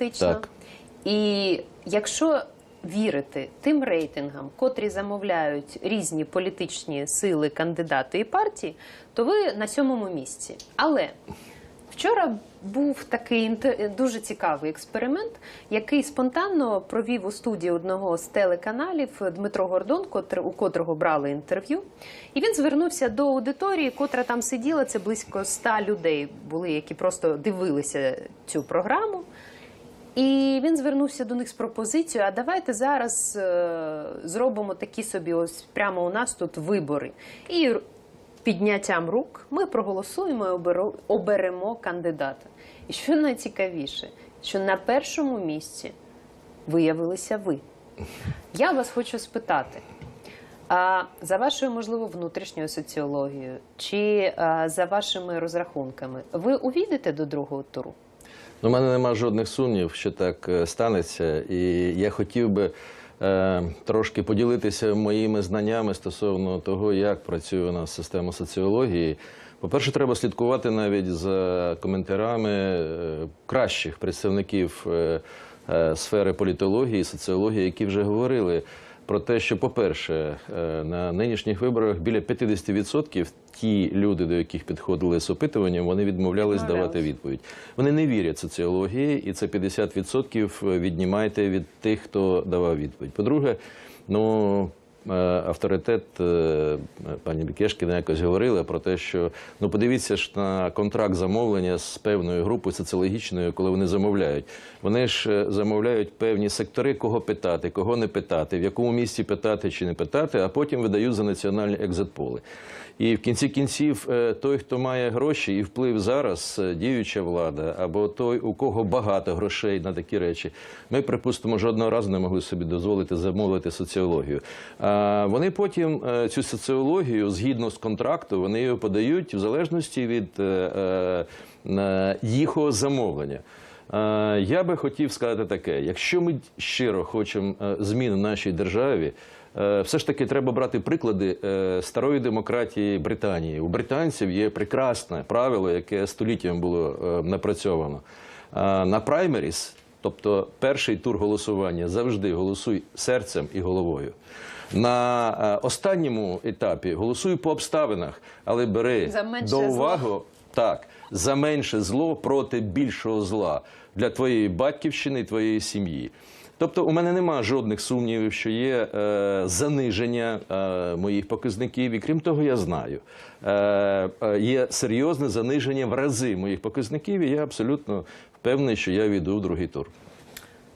фактично. Так. І якщо вірити тим рейтингам, котрі замовляють різні політичні сили, кандидати і партії, то ви на сьомому місці. Але Вчора був такий дуже цікавий експеримент, який спонтанно провів у студії одного з телеканалів Дмитро Гордон, у котрого брали інтерв'ю. І він звернувся до аудиторії, котра там сиділа. Це близько ста людей були, які просто дивилися цю програму. І він звернувся до них з пропозицією: а давайте зараз е, зробимо такі собі, ось прямо у нас тут вибори. І підняттям рук ми проголосуємо і оберемо кандидата. І що найцікавіше, що на першому місці виявилися ви. Я вас хочу спитати. А за вашою, можливо, внутрішньою соціологією чи за вашими розрахунками, ви увійдете до другого туру? У мене немає жодних сумнів, що так е, станеться, і я хотів би е, трошки поділитися моїми знаннями стосовно того, як працює у нас система соціології. По-перше, треба слідкувати навіть за коментарями е, кращих представників е, сфери політології, соціології, які вже говорили про те, що, по-перше, е, на нинішніх виборах біля 50% ті люди, до яких підходили з опитуванням, вони відмовлялись давати відповідь. Вони не вірять соціології, і це 50% віднімайте від тих, хто давав відповідь. По-друге, ну. Е, Авторитет е, пані Бікешкіна якось говорила про те, що ну подивіться ж на контракт замовлення з певною групою соціологічною, коли вони замовляють. Вони ж е, замовляють певні сектори, кого питати, кого не питати, в якому місці питати чи не питати, а потім видають за національні екзитполи. І в кінці кінців е, той, хто має гроші і вплив зараз, е, діюча влада, або той, у кого багато грошей на такі речі, ми, припустимо, жодного разу не могли собі дозволити замовити соціологію. А вони потім е, цю соціологію, згідно з контракту, вони її подають в залежності від їхнього замовлення. Е, Я би хотів сказати таке: якщо ми щиро хочемо е, змін в нашій державі, е, все ж таки треба брати приклади старої демократії Британії. У британців є прекрасне правило, яке століттям було напрацьовано. На праймеріс, тобто перший тур голосування, завжди голосуй серцем і головою. На останньому етапі голосуй по обставинах, але бери до уваги так, за менше зло проти більшого зла для твоєї батьківщини і твоєї сім'ї. Тобто, у мене нема жодних сумнівів, що є е, заниження е, моїх показників, і крім того, я знаю, е, е, є серйозне заниження в рази моїх показників, і я абсолютно впевнений, що я війду в другий тур.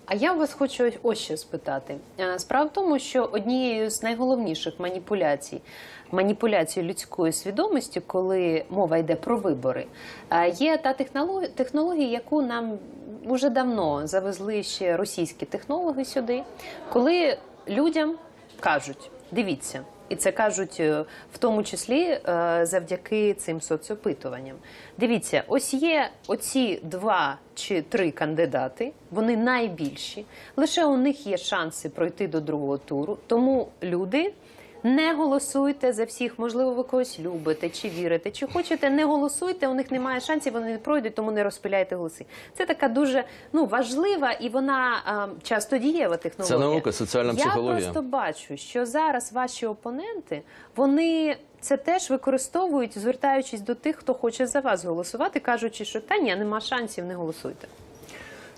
А я вас хочу ось що спитати. Е, Справа в тому, що однією з найголовніших маніпуляцій, маніпуляцій людської свідомості, коли мова йде про вибори, е, є та технологія, яку нам уже давно завезли ще російські технологи сюди, коли людям кажуть: дивіться. І це кажуть е, в тому числі е, завдяки цим соцопитуванням. Дивіться, ось є оці два чи три кандидати, вони найбільші. Лише у них є шанси пройти до другого туру. Тому люди не голосуйте за всіх. Можливо, ви когось любите чи вірите, чи хочете, не голосуйте. У них немає шансів, вони не пройдуть, тому не розпиляйте голоси. Це така дуже ну важлива і вона а, часто дієва технологія. Це наука, соціальна Я психологія. просто бачу, що зараз ваші опоненти вони це теж використовують, звертаючись до тих, хто хоче за вас голосувати, кажучи, що та ні, нема шансів, не голосуйте.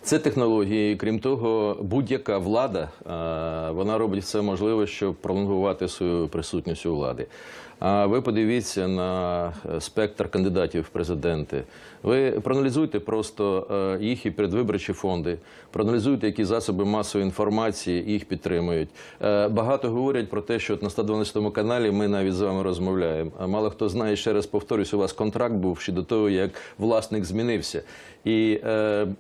Це технології. Крім того, будь-яка влада е, вона робить все можливе, щоб пролонгувати свою присутність у влади. А ви подивіться на е, спектр кандидатів в президенти. Ви проаналізуйте просто е, їх і передвиборчі фонди, проаналізуйте, які засоби масової інформації їх підтримують. Е, Багато говорять про те, що от на 112 каналі ми навіть з вами розмовляємо. Мало хто знає, ще раз повторюсь, у вас контракт був ще до того, як власник змінився. І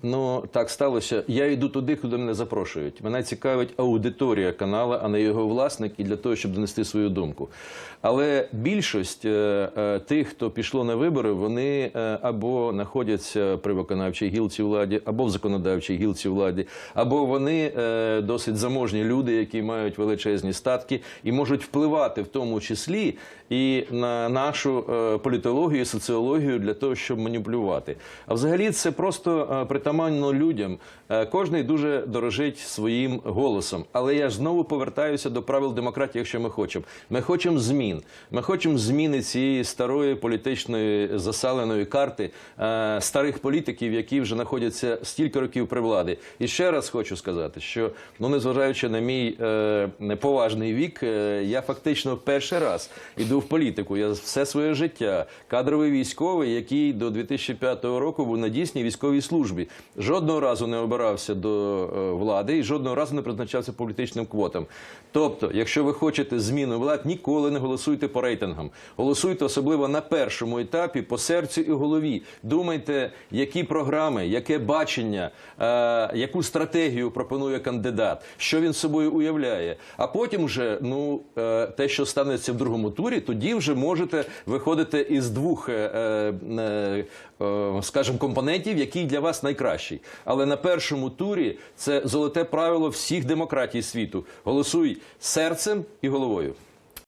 ну так сталося. Я йду туди, куди мене запрошують. Мене цікавить аудиторія каналу, а не його власник, і для того, щоб донести свою думку. Але більшість е, е, тих, хто пішло на вибори, вони е, або знаходяться при виконавчій гілці владі, або в законодавчій гілці владі, або вони досить заможні люди, які мають величезні статки і можуть впливати в тому числі і на нашу політологію, соціологію для того, щоб маніпулювати. А взагалі це просто притаманно людям. Кожний дуже дорожить своїм голосом. Але я знову повертаюся до правил демократії, якщо ми хочемо. Ми хочемо змін. Ми хочемо зміни цієї старої політичної засаленої карти е, старих політиків, які вже знаходяться стільки років при владі. І ще раз хочу сказати, що ну незважаючи на мій е, поважний вік, е, я фактично перший раз іду в політику. Я все своє життя кадровий військовий, який до 2005 року був на дійсній військовій службі. Жодного разу не обирався до влади і жодного разу не призначався політичним квотам. Тобто, якщо ви хочете зміну влад, ніколи не голосуйте по рейтингам. Голосуйте особливо на першому етапі по серцю і голові. Думайте, які програми, яке бачення, е, яку стратегію пропонує кандидат, що він собою уявляє. А потім вже ну е, те, що станеться в другому турі, тоді вже можете виходити із двох, е, е, е, скажімо, компонентів, який для вас найкращий. Але на першому турі це золоте правило всіх демократій світу. Голосуй серцем і головою.